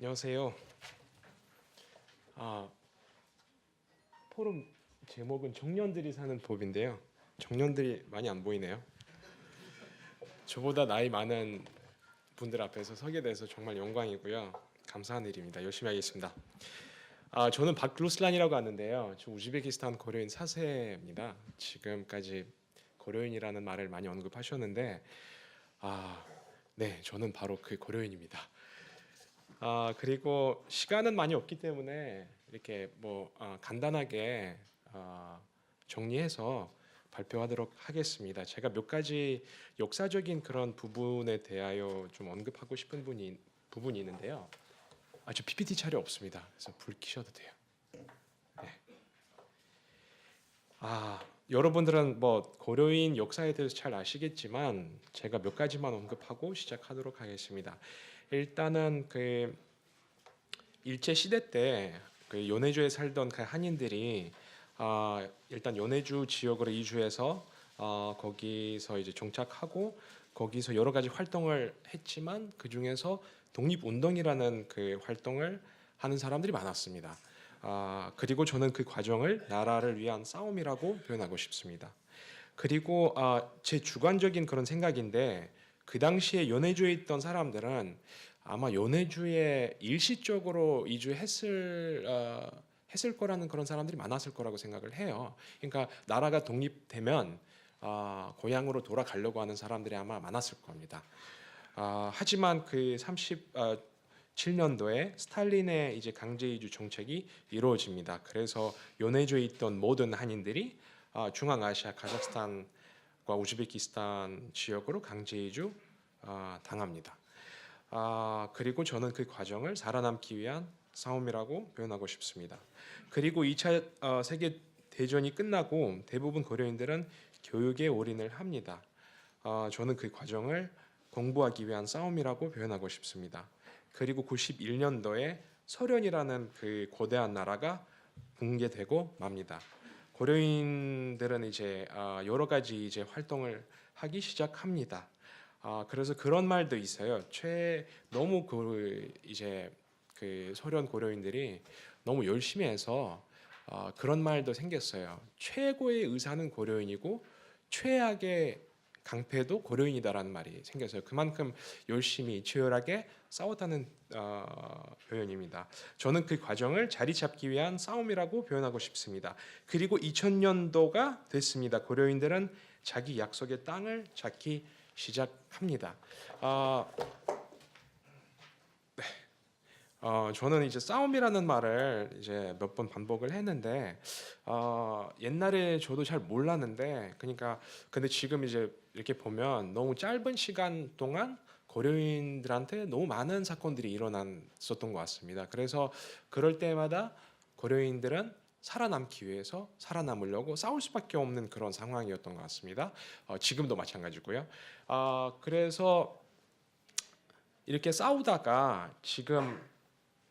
안녕하세요. 아, 포럼 제목은 청년들이 사는 법인데요. 청년들이 많이 안 보이네요. 저보다 나이 많은 분들 앞에서 서게 돼서 정말 영광이고요. 감사한 일입니다. 열심히 하겠습니다. 아, 저는 박루슬란이라고 하는데요. 저 우즈베키스탄 고려인 사세입니다. 지금까지 고려인이라는 말을 많이 언급하셨는데, 아, 네, 저는 바로 그 고려인입니다. 아 그리고 시간은 많이 없기 때문에 이렇게 뭐 아, 간단하게 아, 정리해서 발표하도록 하겠습니다. 제가 몇 가지 역사적인 그런 부분에 대하여 좀 언급하고 싶은 분이 부분이 있는데요. 아 저 PPT 차례 없습니다. 그래서 불 켜셔도 돼요. 네. 아 여러분들은 뭐 고려인 역사에 대해서 잘 아시겠지만 제가 몇 가지만 언급하고 시작하도록 하겠습니다. 일단은 그 일제 시대 때그 연해주에 살던 그 한인들이 아 일단 연해주 지역으로 이주해서 어 거기서 이제 정착하고 거기서 여러 가지 활동을 했지만 그 중에서 독립 운동이라는 그 활동을 하는 사람들이 많았습니다. 아 그리고 저는 그 과정을 나라를 위한 싸움이라고 표현하고 싶습니다. 그리고 아, 제 주관적인 그런 생각인데 그 당시에 연해주에 있던 사람들은 아마 연해주에 일시적으로 이주했을 어, 했을 거라는 그런 사람들이 많았을 거라고 생각을 해요. 그러니까 나라가 독립되면 어, 고향으로 돌아가려고 하는 사람들이 아마 많았을 겁니다. 아, 하지만 그 37년도에 스탈린의 이제 강제 이주 정책이 이루어집니다. 그래서 연해주에 있던 모든 한인들이 아, 중앙아시아, 카자흐스탄 과 우즈베키스탄 지역으로 강제 이주 아, 당합니다. 아, 그리고 저는 그 과정을 살아남기 위한 싸움이라고 표현하고 싶습니다. 그리고 2차 어, 세계 대전이 끝나고 대부분 고려인들은 교육에 올인을 합니다. 아, 저는 그 과정을 공부하기 위한 싸움이라고 표현하고 싶습니다. 그리고 91년도에 소련이라는 그 거대한 나라가 붕괴되고 맙니다. 고려인들은 이제 아, 여러 가지 이제 활동을 하기 시작합니다. 아 그래서 그런 말도 있어요. 최 너무 그 이제 그 소련 고려인들이 너무 열심히 해서 아, 그런 말도 생겼어요. 최고의 의사는 고려인이고 최악의 강패도 고려인이다라는 말이 생겼어요. 그만큼 열심히 치열하게 싸웠다는 어, 표현입니다. 저는 그 과정을 자리 잡기 위한 싸움이라고 표현하고 싶습니다. 그리고 2000년도가 됐습니다. 고려인들은 자기 약속의 땅을 찾기 시작합니다. 아, 네. 어, 저는 이제 싸움이라는 말을 이제 몇 번 반복을 했는데 어, 옛날에 저도 잘 몰랐는데 그러니까 근데 지금 이제 이렇게 보면 너무 짧은 시간 동안 고려인들한테 너무 많은 사건들이 일어났었던 것 같습니다. 그래서 그럴 때마다 고려인들은 살아남기 위해서 살아남으려고 싸울 수밖에 없는 그런 상황이었던 것 같습니다. 어, 지금도 마찬가지고요. 아 그래서 이렇게 싸우다가 지금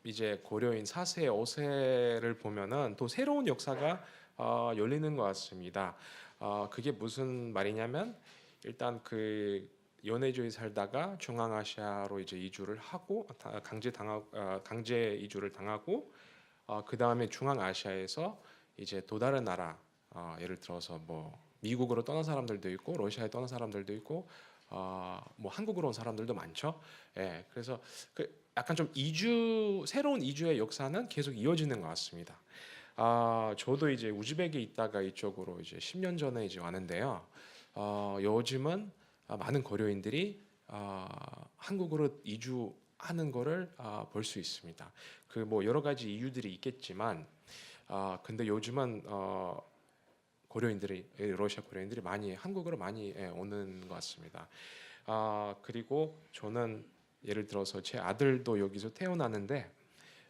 이제 고려인 4세, 5세를 보면은 또 새로운 역사가 어, 열리는 것 같습니다. 어, 그게 무슨 말이냐면 일단 그 연해주에 살다가 중앙아시아로 이제 이주를 하고 다- 강제 당하 어, 강제 이주를 당하고 어, 그 다음에 중앙아시아에서 이제 또 다른 나라 어, 예를 들어서 뭐 미국으로 떠난 사람들도 있고 러시아에 떠난 사람들도 있고 어, 뭐 한국으로 온 사람들도 많죠. 예, 그래서 그 약간 좀 이주 새로운 이주의 역사는 계속 이어지는 것 같습니다. 아, 저도 이제 우즈벡에 있다가 이쪽으로 이제 10년 전에 이제 왔는데요. 어, 요즘은 아, 많은 고려인들이 아, 한국으로 이주하는 거를 아, 볼수 있습니다. 그 뭐 여러 가지 이유들이 있겠지만, 아, 근데 요즘은 어, 고려인들이 예, 러시아 고려인들이 많이 한국으로 많이 예, 오는 것 같습니다. 아 그리고 저는 예를 들어서 제 아들도 여기서 태어났는데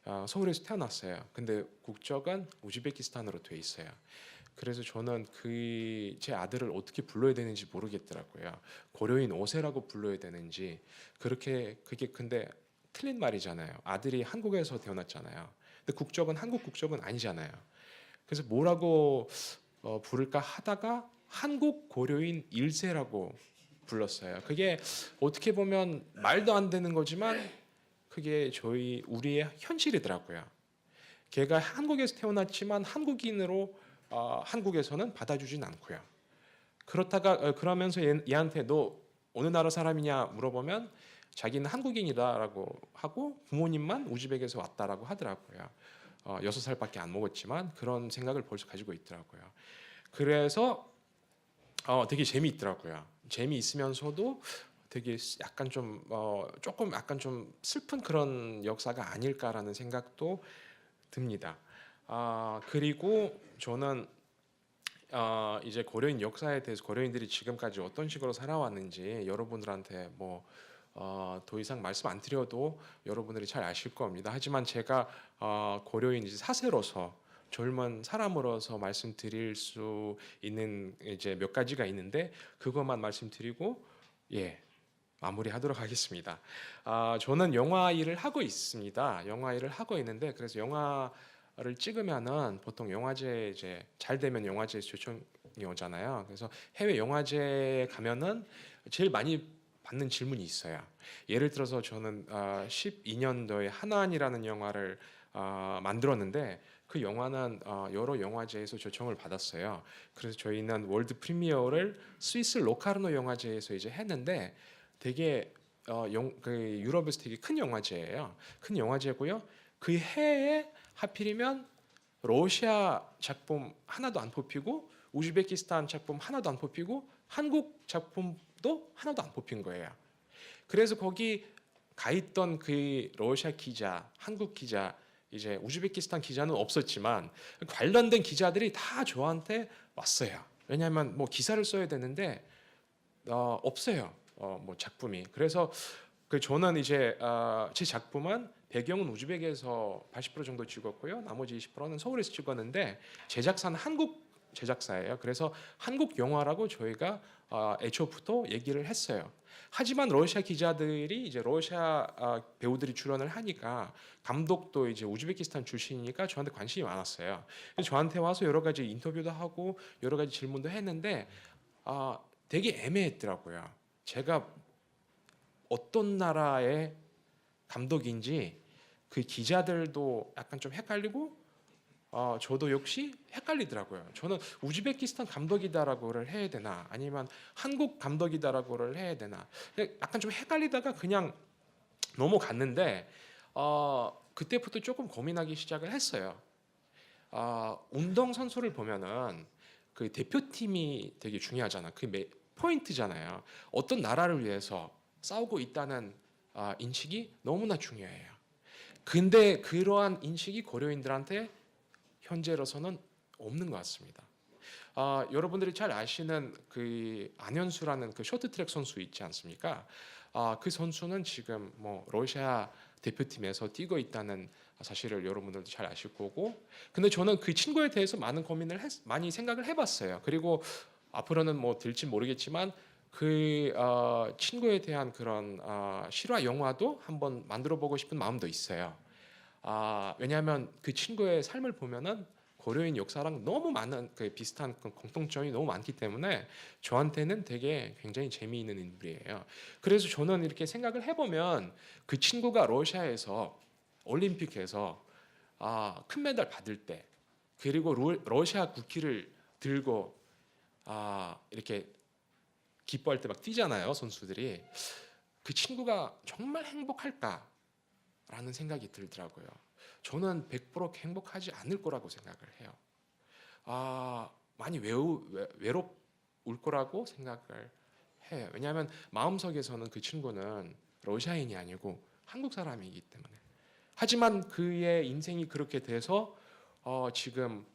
아, 서울에서 태어났어요. 근데 국적은 우즈베키스탄으로 돼 있어요. 그래서 저는 그 제 아들을 어떻게 불러야 되는지 모르겠더라고요. 고려인 5세라고 불러야 되는지 그렇게 그게 근데 틀린 말이잖아요. 아들이 한국에서 태어났잖아요. 근데 국적은 한국 국적은 아니잖아요. 그래서 뭐라고 어, 부를까 하다가 한국 고려인 1세라고 불렀어요. 그게 어떻게 보면 말도 안 되는 거지만 그게 저희 우리의 현실이더라고요. 걔가 한국에서 태어났지만 한국인으로 어, 한국에서는 받아주진 않고요. 그렇다가 어, 그러면서 얘, 얘한테 너 어느 나라 사람이냐 물어보면 자기는 한국인이다라고 하고 부모님만 우즈벡에서 왔다라고 하더라고요. 어, 여섯 살밖에 안 먹었지만 그런 생각을 벌써 가지고 있더라고요. 그래서 어, 되게 재미있더라고요. 재미있으면서도 되게 약간 좀 어, 조금 약간 좀 슬픈 그런 역사가 아닐까라는 생각도 듭니다. 아 그리고 저는 어, 이제 고려인 역사에 대해서 고려인들이 지금까지 어떤 식으로 살아왔는지 여러분들한테 뭐 어, 더 이상 말씀 안 드려도 여러분들이 잘 아실 겁니다. 하지만 제가 어, 고려인 사세로서 젊은 사람으로서 말씀드릴 수 있는 이제 몇 가지가 있는데 그것만 말씀드리고 예 마무리하도록 하겠습니다. 아, 저는 영화 일을 하고 있습니다. 영화 일을 하고 있는데 그래서 영화를 찍으면은 보통 영화제 이제 잘 되면 영화제 초청이 오잖아요. 그래서 해외 영화제에 가면은 제일 많이 받는 질문이 있어요. 예를 들어서 저는 아, 12년도에 하나안이라는 영화를 아, 만들었는데 그 영화는 어, 여러 영화제에서 초청을 받았어요. 그래서 저희는 월드 프리미어를 스위스 로카르노 영화제에서 이제 했는데 되게 어, 영, 그 유럽에서 되게 큰 영화제예요. 큰 영화제고요. 그 해에 하필이면 러시아 작품 하나도 안 뽑히고 우즈베키스탄 작품 하나도 안 뽑히고 한국 작품도 하나도 안 뽑힌 거예요. 그래서 거기 가 있던 그 러시아 기자, 한국 기자, 이제 우즈베키스탄 기자는 없었지만 관련된 기자들이 다 저한테 왔어요. 왜냐하면 뭐 기사를 써야 되는데 어, 없어요. 어, 뭐 작품이. 그래서 그 저는 이제 어, 제 작품은 배경은 우즈벡에서 80% 정도 찍었고요. 나머지 20%는 서울에서 찍었는데 제작사는 한국 제작사예요. 그래서 한국 영화라고 저희가 어, 애초부터 얘기를 했어요. 하지만 러시아 기자들이 이제 러시아 어, 배우들이 출연을 하니까 감독도 이제 우즈베키스탄 출신이니까 저한테 관심이 많았어요. 그래서 저한테 와서 여러 가지 인터뷰도 하고 여러 가지 질문도 했는데 아 되게 애매했더라고요. 제가 어떤 나라의 감독인지 그 기자들도 약간 좀 헷갈리고 어, 저도 역시 헷갈리더라고요. 저는 우즈베키스탄 감독이다라고를 해야 되나 아니면 한국 감독이다라고를 해야 되나 약간 좀 헷갈리다가 그냥 넘어갔는데 어, 그때부터 조금 고민하기 시작을 했어요. 어, 운동 선수를 보면은 그 대표팀이 되게 중요하잖아. 그 매, 포인트잖아요. 어떤 나라를 위해서 싸우고 있다는 아, 인식이 너무나 중요해요. 근데 그러한 인식이 고려인들한테 현재로서는 없는 것 같습니다. 아, 여러분들이 잘 아시는 그 안현수라는 그 쇼트트랙 선수 있지 않습니까? 아, 그 선수는 지금 뭐 러시아 대표팀에서 뛰고 있다는 사실을 여러분들도 잘 아실 거고, 근데 저는 그 친구에 대해서 많은 고민을 했, 많이 생각을 해봤어요. 그리고 앞으로는 뭐 될지 모르겠지만 그 어, 친구에 대한 그런 어, 실화 영화도 한번 만들어 보고 싶은 마음도 있어요. 아, 왜냐하면 그 친구의 삶을 보면은 고려인 역사랑 너무 많은 그 비슷한 그 공통점이 너무 많기 때문에 저한테는 되게 굉장히 재미있는 인물이에요. 그래서 저는 이렇게 생각을 해보면 그 친구가 러시아에서 올림픽에서 아, 큰 메달 받을 때 그리고 루- 러시아 국기를 들고 아, 이렇게 기뻐할 때 막 뛰잖아요 선수들이 그 친구가 정말 행복할까 라는 생각이 들더라고요. 저는 100% 행복하지 않을 거라고 생각을 해요. 아 많이 외우, 외, 외롭을 거라고 생각을 해요. 왜냐하면 마음속에서는 그 친구는 러시아인이 아니고 한국 사람이기 때문에. 하지만 그의 인생이 그렇게 돼서 어, 지금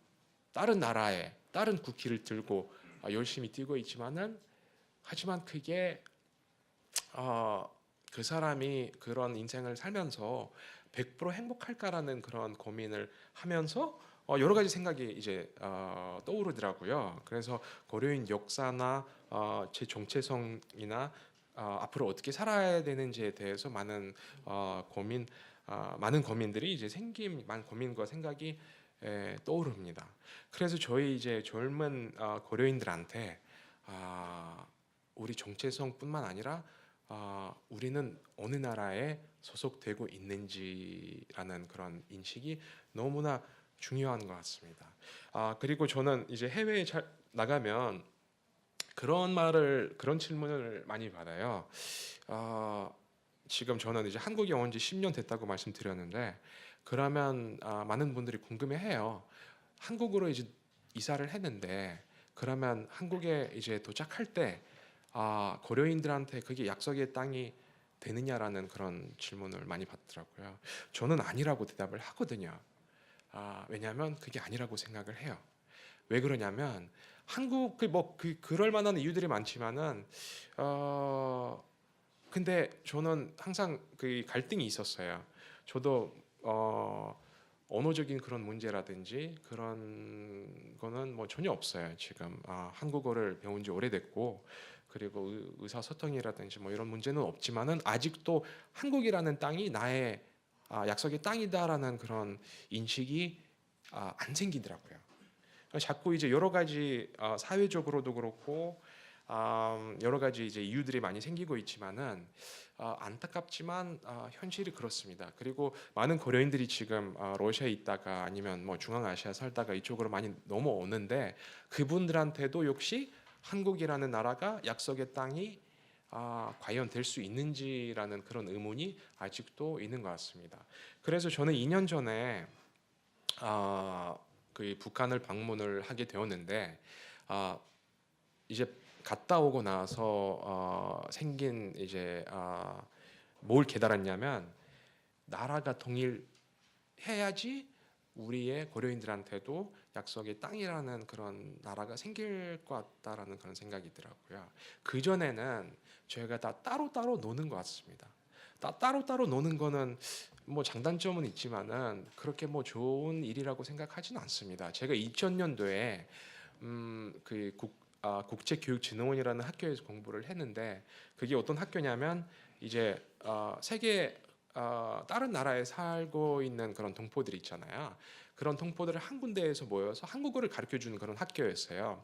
다른 나라에 다른 국기를 들고 어, 열심히 뛰고 있지만은 하지만 그게 어, 그 사람이 그런 인생을 살면서 100% 행복할까라는 그런 고민을 하면서 어, 여러 가지 생각이 이제 어, 떠오르더라고요. 그래서 고려인 역사나 어, 제 정체성이나 어, 앞으로 어떻게 살아야 되는지에 대해서 많은 어, 고민, 어, 많은 고민들이 이제 생김, 많은 고민과 생각이 에, 떠오릅니다. 그래서 저희 이제 젊은 어, 고려인들한테 아, 우리 정체성뿐만 아니라 아, 우리는 어느 나라에 소속되고 있는지라는 그런 인식이 너무나 중요한 것 같습니다. 아, 그리고 저는 이제 해외에 잘 나가면 그런 말을 그런 질문을 많이 받아요. 아, 지금 저는 이제 한국에 온 지 10년 됐다고 말씀드렸는데 그러면 아, 많은 분들이 궁금해해요. 한국으로 이제 이사를 했는데 그러면 한국에 이제 도착할 때 아, 고려인들한테 그게 약속의 땅이 되느냐라는 그런 질문을 많이 받더라고요. 저는 아니라고 대답을 하거든요. 아, 왜냐하면 그게 아니라고 생각을 해요. 왜 그러냐면 한국 그뭐그 그럴 만한 이유들이 많지만은 어 근데 저는 항상 그 갈등이 있었어요. 저도 어 언어적인 그런 문제라든지 그런 거는 뭐 전혀 없어요. 지금 아, 한국어를 배운 지 오래됐고 그리고 의- 의사소통이라든지 뭐 이런 문제는 없지만은 아직도 한국이라는 땅이 나의 아, 약속의 땅이다라는 그런 인식이 아, 안 생기더라고요. 자꾸 이제 여러 가지 아, 사회적으로도 그렇고 아, 여러 가지 이제 이유들이 많이 생기고 있지만은 아, 안타깝지만 아, 현실이 그렇습니다. 그리고 많은 고려인들이 지금 아, 러시아에 있다가 아니면 뭐 중앙아시아 살다가 이쪽으로 많이 넘어오는데 그분들한테도 역시 한국이라는 나라가 약속의 땅이 아, 과연 될 수 있는지라는 그런 의문이 아직도 있는 것 같습니다. 그래서 저는 2년 전에 아, 그 북한을 방문을 하게 되었는데 아, 이제 갔다 오고 나서 어, 생긴 이제 아, 뭘 깨달았냐면 나라가 통일해야지 우리의 고려인들한테도 약속의 땅이라는 그런 나라가 생길 것 같다라는 그런 생각이 더라고요. 그 전에는 저희가 다 따로 따로 노는 것 같습니다. 다 따로 따로 노는 거는 뭐 장단점은 있지만은 그렇게 뭐 좋은 일이라고 생각하지는 않습니다. 제가 2000년도에 음그 국 아, 국제교육진흥원이라는 학교에서 공부를 했는데 그게 어떤 학교냐면 이제 어, 세계 어, 다른 나라에 살고 있는 그런 동포들 있잖아요. 그런 동포들을 한 군데에서 모여서 한국어를 가르쳐 주는 그런 학교였어요.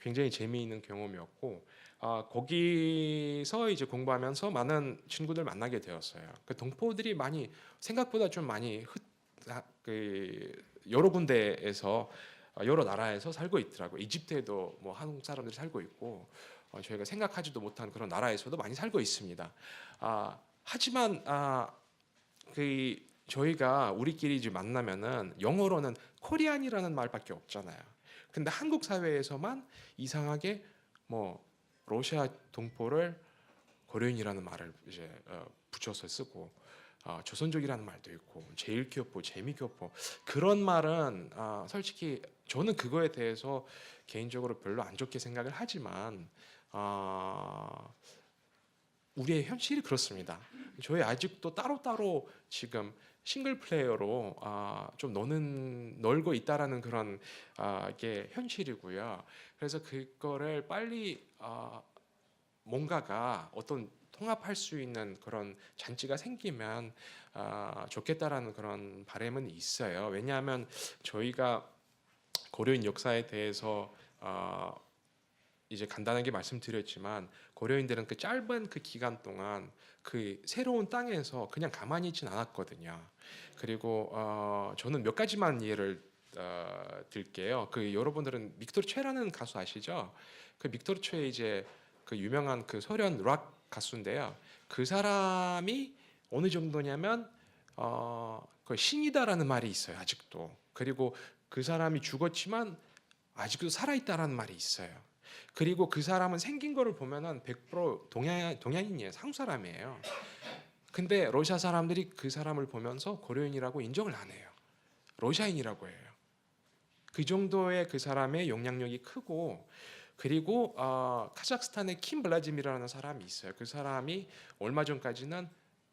굉장히 재미있는 경험이었고 아, 거기서 이제 공부하면서 많은 친구들 만나게 되었어요. 그 동포들이 많이 생각보다 좀 많이 흩, 아, 그 여러 군데에서 어, 여러 나라에서 살고 있더라고요. 이집트에도 뭐 한국 사람들이 살고 있고 어, 저희가 생각하지도 못한 그런 나라에서도 많이 살고 있습니다. 아, 하지만 아, 그 저희가 우리끼리 이제 만나면은 영어로는 코리안이라는 말밖에 없잖아요. 근데 한국 사회에서만 이상하게 뭐 러시아 동포를 고려인이라는 말을 이제 어, 붙여서 쓰고 어, 조선족이라는 말도 있고 제일 귀엽고 재미 귀엽고 그런 말은 아, 솔직히 저는 그거에 대해서 개인적으로 별로 안 좋게 생각을 하지만 아, 우리의 현실이 그렇습니다. 저희 아직도 따로따로 지금 싱글 플레이어로 아, 좀 노는 놀고 있다라는 그런 아, 게 현실이고요. 그래서 그거를 빨리 아, 뭔가가 어떤 통합할 수 있는 그런 잔치가 생기면 아, 좋겠다라는 그런 바람은 있어요. 왜냐하면 저희가 고려인 역사에 대해서 아, 이제 간단하게 말씀드렸지만 고려인들은 그 짧은 그 기간 동안 그 새로운 땅에서 그냥 가만히 있진 않았거든요. 그리고 어, 저는 몇 가지만 예를 어, 들게요. 그 여러분들은 빅토르 최라는 가수 아시죠? 그 빅토르 최 이제 그 유명한 그 소련 락 가수인데요. 그 사람이 어느 정도냐면 어, 그 신이다라는 말이 있어요. 아직도. 그리고 그 사람이 죽었지만 아직도 살아 있다라는 말이 있어요. 그리고 그 사람은 생긴 거를 보면은 100% 동양 동양인이에요. 한국 사람이에요. 근데 러시아 사람들이 그 사람을 보면서 고려인이라고 인정을 안 해요. 러시아인이라고 해요. 그 정도의 그 사람의 영향력이 크고 그리고 어, 카자흐스탄의 킴 블라지미라는 사람이 있어요. 그 사람이 얼마 전까지는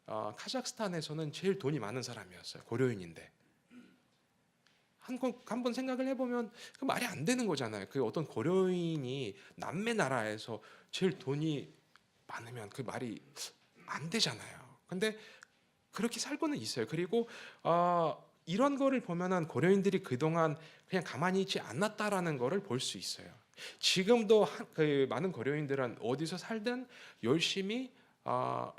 어, 카자흐스탄에서는 제일 돈이 많은 사람이었어요. 고려인인데 한번 생각을 해보면 그 말이 안 되는 거잖아요. 그 어떤 고려인이 남매 나라에서 제일 돈이 많으면 그 말이 안 되잖아요. 근데 그렇게 살고는 있어요. 그리고 어, 이런 거를 보면은 고려인들이 그동안 그냥 가만히 있지 않았다라는 거를 볼 수 있어요. 지금도 한- 그 많은 고려인들은 어디서 살든 열심히 어,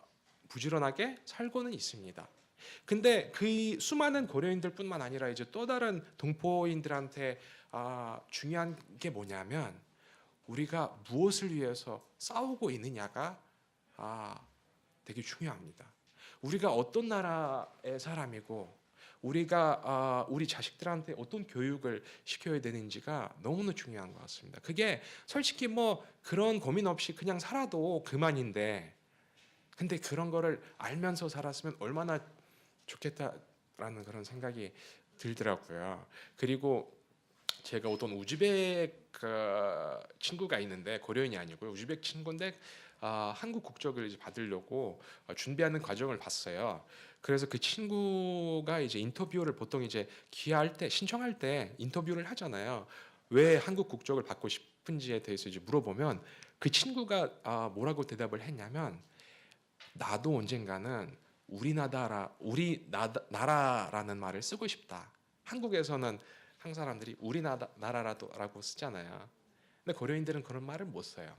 부지런하게 살고는 있습니다. 근데 그 수많은 고려인들뿐만 아니라 이제 또 다른 동포인들한테 아, 중요한 게 뭐냐면 우리가 무엇을 위해서 싸우고 있느냐가 아, 되게 중요합니다. 우리가 어떤 나라의 사람이고 우리가 아, 우리 자식들한테 어떤 교육을 시켜야 되는지가 너무나 중요한 것 같습니다. 그게 솔직히 뭐 그런 고민 없이 그냥 살아도 그만인데 근데 그런 거를 알면서 살았으면 얼마나 좋겠다라는 그런 생각이 들더라고요. 그리고 제가 어떤 우즈벡 그 친구가 있는데 고려인이 아니고요. 우즈벡 친구인데 아, 한국 국적을 이제 받으려고 어, 준비하는 과정을 봤어요. 그래서 그 친구가 이제 인터뷰를 보통 이제 기할 때 신청할 때 인터뷰를 하잖아요. 왜 한국 국적을 받고 싶은지에 대해서 이제 물어보면 그 친구가 아, 뭐라고 대답을 했냐면 나도 언젠가는 우리 나라라 우리 나, 나라라는 말을 쓰고 싶다. 한국에서는 한국 사람들이 우리 나라, 나라라도라고 쓰잖아요. 근데 고려인들은 그런 말을 못 써요.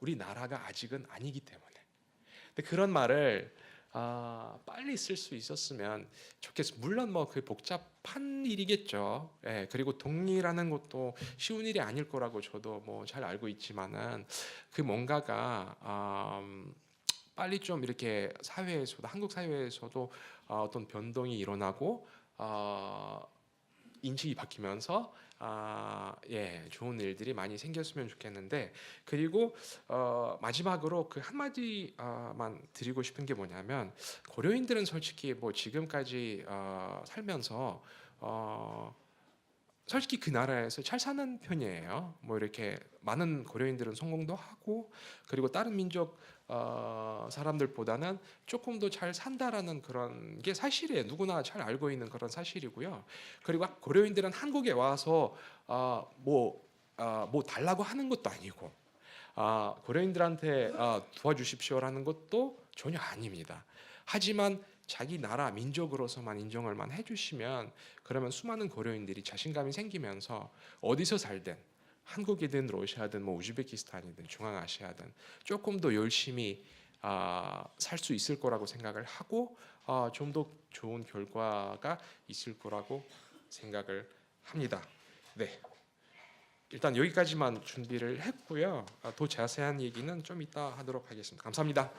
우리 나라가 아직은 아니기 때문에. 근데 그런 말을 아, 빨리 쓸 수 있었으면 좋겠어. 물론 뭐 그 복잡한 일이겠죠. 예, 그리고 동의라는 것도 쉬운 일이 아닐 거라고 저도 뭐 잘 알고 있지만은 그 뭔가가 음, 빨리 좀 이렇게 사회에서도 한국 사회에서도 어, 어떤 변동이 일어나고 어, 인식이 바뀌면서 아, 예, 좋은 일들이 많이 생겼으면 좋겠는데 그리고 어, 마지막으로 그 한마디만 드리고 싶은 게 뭐냐면 고려인들은 솔직히 뭐 지금까지 어, 살면서 어, 솔직히 그 나라에서 잘 사는 편이에요. 뭐 이렇게 많은 고려인들은 성공도 하고 그리고 다른 민족 어, 사람들보다는 조금 더 잘 산다라는 그런 게 사실이에요. 누구나 잘 알고 있는 그런 사실이고요. 그리고 고려인들은 한국에 와서 어, 뭐, 어, 뭐 달라고 하는 것도 아니고 아, 고려인들한테 아, 도와주십시오라는 것도 전혀 아닙니다. 하지만 자기 나라 민족으로서만 인정을만 해주시면 그러면 수많은 고려인들이 자신감이 생기면서 어디서 살든 한국이든 러시아든 뭐 우즈베키스탄이든 중앙아시아든 조금 더 열심히 아, 살 수 있을 거라고 생각을 하고 아, 좀 더 좋은 결과가 있을 거라고 생각을 합니다. 네. 일단 여기까지만 준비를 했고요. 아, 더 자세한 얘기는 좀 이따 하도록 하겠습니다. 감사합니다.